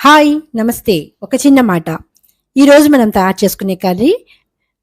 Hi నమస్తే. ఒక చిన్న మాట. ఈరోజు మనం తయారు చేసుకునే కర్రీ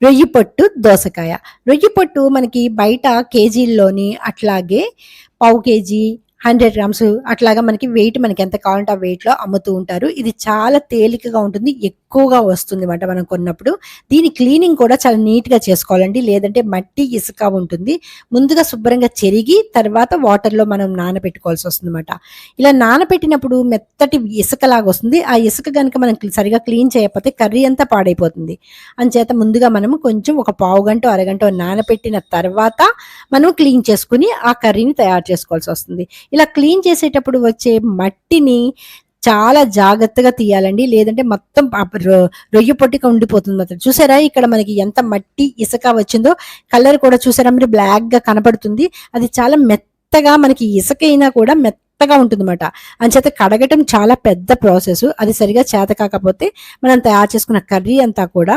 రొయ్యి పొట్టు దోసకాయ. రొయ్యి పొట్టు మనకి బయట కేజీల్లోని అట్లాగే పావు కేజీ హండ్రెడ్ గ్రామ్స్ అట్లాగా మనకి వెయిట్ మనకి ఎంత కావాలంటే ఆ వెయిట్లో అమ్ముతూ ఉంటారు. ఇది చాలా తేలికగా ఉంటుంది ఎక్కువగా వస్తుంది అనమాట మనం కొన్నప్పుడు. దీని క్లీనింగ్ కూడా చాలా నీట్గా చేసుకోవాలండి. లేదంటే మట్టి ఇసుక ఉంటుంది. ముందుగా శుభ్రంగా చెరిగి తర్వాత వాటర్లో మనం నానబెట్టుకోవాల్సి వస్తుంది అనమాట ఇలా నానబెట్టినప్పుడు మెత్తటి ఇసుకలాగా వస్తుంది. ఆ ఇసుక కనుక మనం సరిగా క్లీన్ చేయకపోతే కర్రీ అంతా పాడైపోతుంది. అంచేత ముందుగా మనం కొంచెం ఒక పావు గంట అరగంట నానబెట్టిన తర్వాత మనం క్లీన్ చేసుకుని ఆ కర్రీని తయారు చేసుకోవాల్సి వస్తుంది. ఇలా క్లీన్ చేసేటప్పుడు వచ్చే మట్టిని చాలా జాగ్రత్తగా తీయాలండి. లేదంటే మొత్తం రొయ్య పొట్టిగా ఉండిపోతుంది మాత్రం. చూసారా? ఇక్కడ మనకి ఎంత మట్టి ఇసుక వచ్చిందో? కలర్ కూడా చూసారా? మీరు బ్లాక్గా కనపడుతుంది అది చాలా మెత్తగా మనకి ఇసుక అయినా కూడా మెత్తగా ఉంటుందన్నమాట. అంచేత కడగటం చాలా పెద్ద ప్రాసెస్ అది సరిగా చేత కాకపోతే మనం తయారు చేసుకున్న కర్రీ అంతా కూడా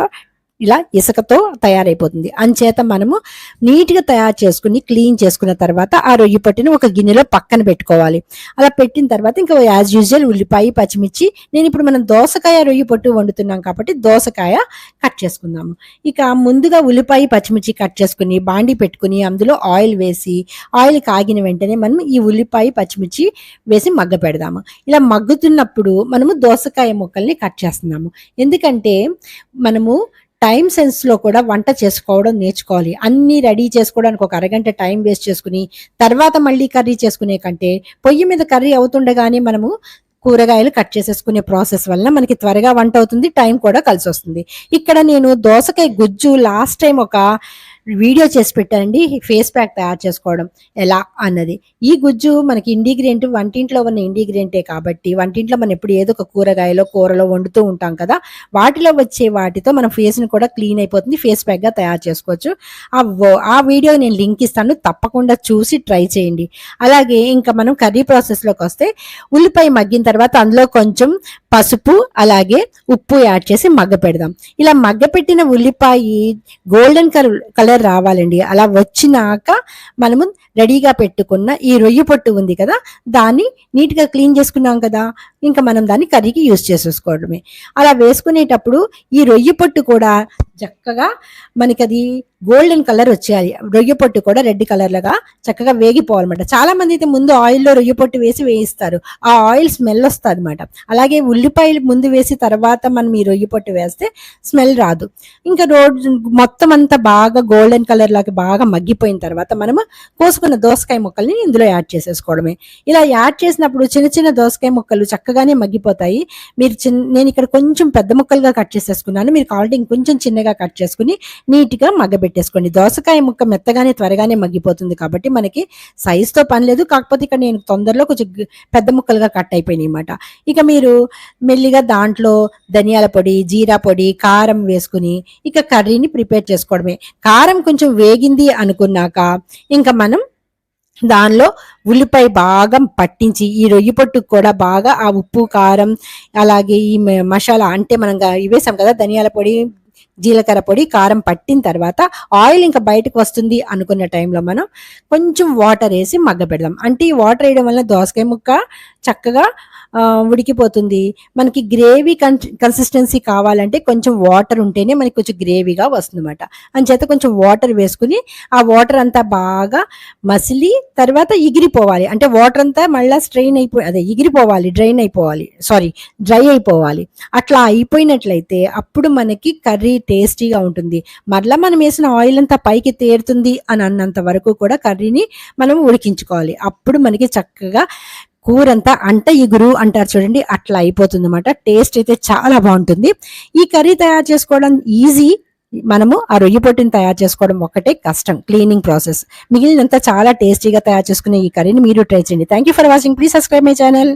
ఇలా ఇసుకతో తయారైపోతుంది. అంచేత మనము నీట్గా తయారు చేసుకుని క్లీన్ చేసుకున్న తర్వాత ఆ రొయ్యి పొట్టుని ఒక గిన్నెలో పక్కన పెట్టుకోవాలి. అలా పెట్టిన తర్వాత ఇంకా యాజ్ యూజువల్ ఉల్లిపాయ పచ్చిమిర్చి నేను ఇప్పుడు మనం దోసకాయ రొయ్యి పొట్టు వండుతున్నాం కాబట్టి దోసకాయ కట్ చేసుకుందాము. ఇక ముందుగా ఉల్లిపాయ పచ్చిమిర్చి కట్ చేసుకుని బాండి పెట్టుకుని అందులో ఆయిల్ వేసి ఆయిల్ కాగిన వెంటనే మనం ఈ ఉల్లిపాయ పచ్చిమిర్చి వేసి మగ్గ పెడదాము. ఇలా మగ్గుతున్నప్పుడు మనము దోసకాయ ముక్కల్ని కట్ చేస్తున్నాము. ఎందుకంటే మనము టైం సెన్స్లో కూడా వంట చేసుకోవడం నేర్చుకోవాలి. అన్నీ రెడీ చేసుకోవడానికి ఒక అరగంట టైం వేస్ట్ చేసుకుని తర్వాత మళ్ళీ కర్రీ చేసుకునే కంటే పొయ్యి మీద కర్రీ అవుతుండగానే మనము కూరగాయలు కట్ చేసేసుకునే ప్రాసెస్ వల్ల మనకి త్వరగా వంట అవుతుంది టైం కూడా కలిసి వస్తుంది ఇక్కడ నేను దోసకాయ గుజ్జు లాస్ట్ టైం ఒక వీడియో చేసి పెట్టానండి ఫేస్ ప్యాక్ తయారు చేసుకోవడం ఎలా అన్నది. ఈ గుజ్జు మనకి ఇండిగ్రియంట్ వంటింట్లో ఉన్న ఇండిగ్రియంటే కాబట్టి వంటింట్లో మనం ఎప్పుడు ఏదో ఒక కూరగాయలో కూరలో వండుతూ ఉంటాం కదా వాటిలో వచ్చే వాటితో మనం ఫేస్ని కూడా క్లీన్ అయిపోతుంది ఫేస్ ప్యాక్గా తయారు చేసుకోవచ్చు. ఆ ఆ వీడియో నేను లింక్ ఇస్తాను తప్పకుండా చూసి ట్రై చేయండి. అలాగే ఇంకా మనం కర్రీ ప్రాసెస్లోకి వస్తే ఉల్లిపాయ మగ్గిన తర్వాత అందులో కొంచెం పసుపు అలాగే ఉప్పు యాడ్ చేసి మగ్గ పెడదాం. ఇలా మగ్గ పెట్టిన ఉల్లిపాయ గోల్డెన్ కలర్ కలర్ రావాలండి. అలా వచ్చినాక మనము రెడీగా పెట్టుకున్న ఈ రొయ్యి పొట్టు ఉంది కదా దాన్ని నీట్గా క్లీన్ చేసుకున్నాం కదా ఇంకా మనం దాన్ని కర్రీకి యూజ్ చేసేసుకోవడమే. అలా వేసుకునేటప్పుడు ఈ రొయ్యి పొట్టు కూడా చక్కగా మనకి అది గోల్డెన్ కలర్ వచ్చేయాలి. రొయ్య పొట్టు కూడా రెడ్ కలర్ లాగా చక్కగా వేగిపోవాలన్నమాట. చాలా మంది అయితే ముందు ఆయిల్లో రొయ్య పొట్టు వేసి వేయిస్తారు. ఆ ఆయిల్ స్మెల్ వస్తుంది అనమాట అలాగే ఉల్లిపాయలు ముందు వేసి తర్వాత మనం ఈ రొయ్య పొట్టు వేస్తే స్మెల్ రాదు. ఇంకా రోడ్ మొత్తం అంతా బాగా గోల్డెన్ కలర్ లాగా బాగా మగ్గిపోయిన తర్వాత మనము కోసుకున్న దోసకాయ ముక్కల్ని ఇందులో యాడ్ చేసేసుకోవడమే. ఇలా యాడ్ చేసినప్పుడు చిన్న చిన్న దోసకాయ ముక్కలు చక్కగానే మగ్గిపోతాయి. మీరు చిన్న నేను ఇక్కడ కొంచెం పెద్ద ముక్కలుగా కట్ చేసేసుకున్నాను. మీరు కావాలంటే ఇంకొంచెం చిన్నగా కట్ చేసుకుని నీట్గా మగ్గబెట్టేసుకోండి. దోసకాయ ముక్క మెత్తగానే త్వరగానే మగ్గిపోతుంది కాబట్టి మనకి సైజుతో పని లేదు. కాకపోతే ఇక్కడ నేను తొందరలో కొంచెం పెద్ద ముక్కలుగా కట్ అయిపోయినాయి అనమాట ఇక మీరు మెల్లిగా దాంట్లో ధనియాల పొడి జీరా పొడి కారం వేసుకుని ఇక కర్రీని ప్రిపేర్ చేసుకోవడమే. కారం కొంచెం వేగింది అనుకున్నాక ఇంకా మనం దానిలో ఉల్లిపాయ బాగా పట్టించి ఈ రొయ్యి పొట్టుకు కూడా బాగా ఆ ఉప్పు కారం అలాగే ఈ మసాలా అంటే మనం ఇవేసాం వేసాం కదా ధనియాల పొడి జీలకర్ర పొడి కారం పట్టిన తర్వాత ఆయిల్ ఇంకా బయటకు వస్తుంది అనుకున్న టైంలో మనం కొంచెం వాటర్ వేసి మగ్గ పెడదాం. అంటే ఈ వాటర్ వేయడం వల్ల దోసకాయ ముక్క చక్కగా ఉడికిపోతుంది. మనకి గ్రేవీ కన్ కన్సిస్టెన్సీ కావాలంటే కొంచెం వాటర్ ఉంటేనే మనకి కొంచెం గ్రేవీగా వస్తుంది అనమాట అంచేత కొంచెం వాటర్ వేసుకుని ఆ వాటర్ అంతా బాగా మసిలి తర్వాత ఎగిరిపోవాలి. అంటే వాటర్ అంతా మళ్ళీ స్ట్రెయిన్ అయిపోయి అదే ఎగిరిపోవాలి డ్రైన్ అయిపోవాలి. సారీ డ్రై అయిపోవాలి. అట్లా అయిపోయినట్లయితే అప్పుడు మనకి కర్రీ టేస్టీగా ఉంటుంది. మరలా మనం వేసిన ఆయిల్ అంతా పైకి తేరుతుంది అని అన్నంత వరకు కూడా కర్రీని మనం ఉడికించుకోవాలి. అప్పుడు మనకి చక్కగా కూరంతా అంట ఇగురు అంటారు చూడండి అట్లా అయిపోతుంది అనమాట టేస్ట్ అయితే చాలా బాగుంటుంది. ఈ కర్రీ తయారు చేసుకోవడం ఈజీ. మనము ఆ రొయ్యి పొట్టిని తయారు చేసుకోవడం ఒక్కటే కష్టం క్లీనింగ్ ప్రాసెస్. మిగిలినంత చాలా టేస్టీగా తయారు చేసుకునే ఈ కర్రీని మీరు ట్రై చేయండి. Thank you for watching please subscribe my channel